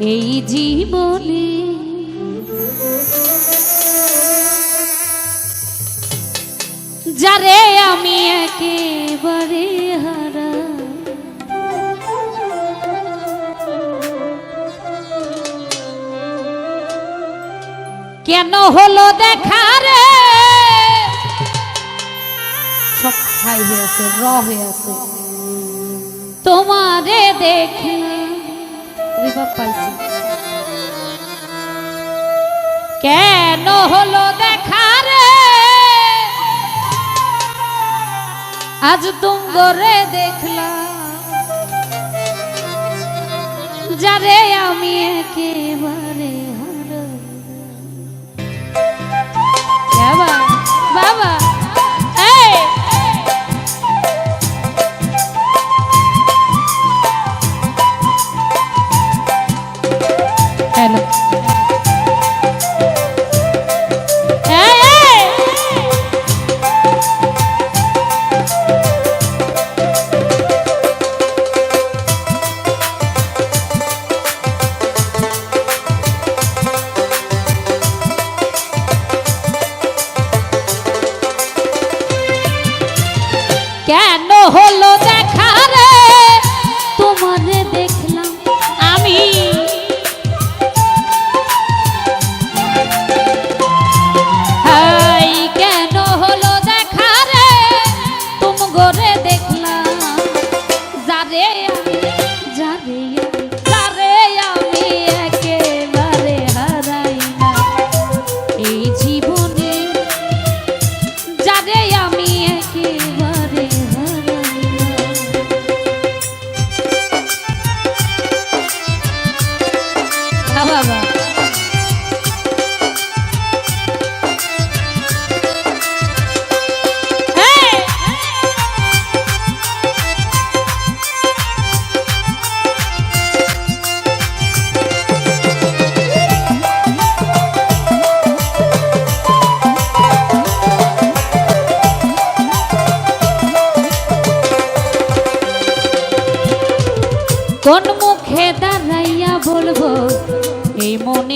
এই জীবনে যারে আমি একেবারে হারা, কেন হলো দেখা রে? সব হাই হয়ে আছে, র হয়ে আছে। তোমারে দেখলাম রিভাব পাইছি। কেন হলো দেখা রে? আজ তুমরে দেখলাম। যারে আমি একেবারে and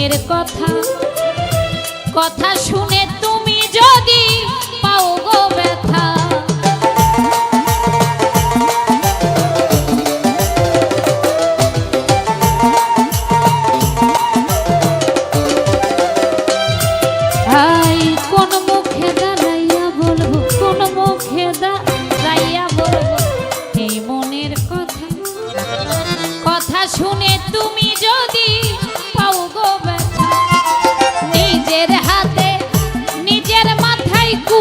মনের কথা কথা শুনে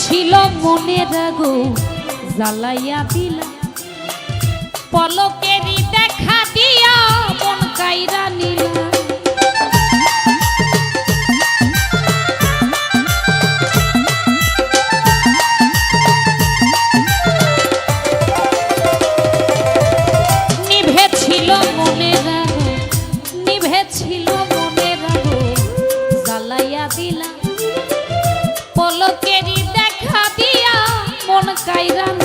ছিল মনে রাগো জ্বালাইয়া দিলা। পলকেরি দেখা দিয়া মন কাইরা নিলা। কাইরা নিলে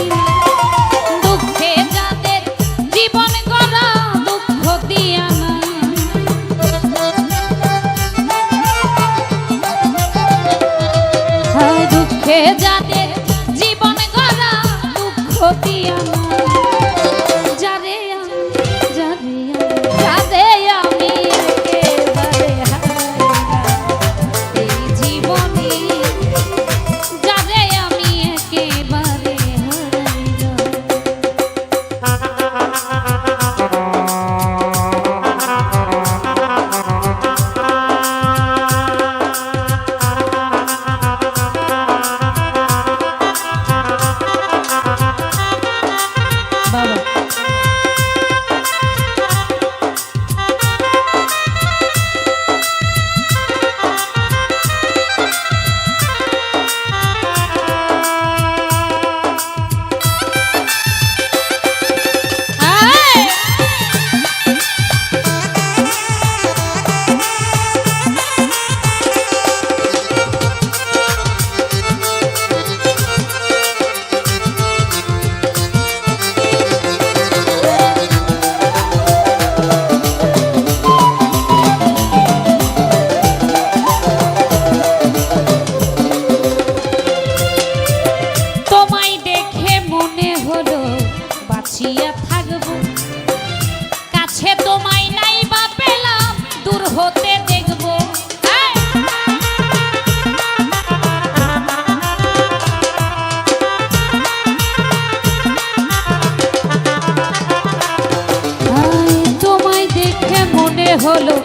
মনে হলো,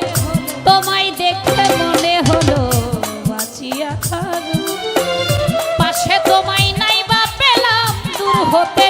তোমায় দেখে মনে হলো, বাঁচিয়া থাকব। পাশে তোমায় নাই বা পেলাম, দূর হতে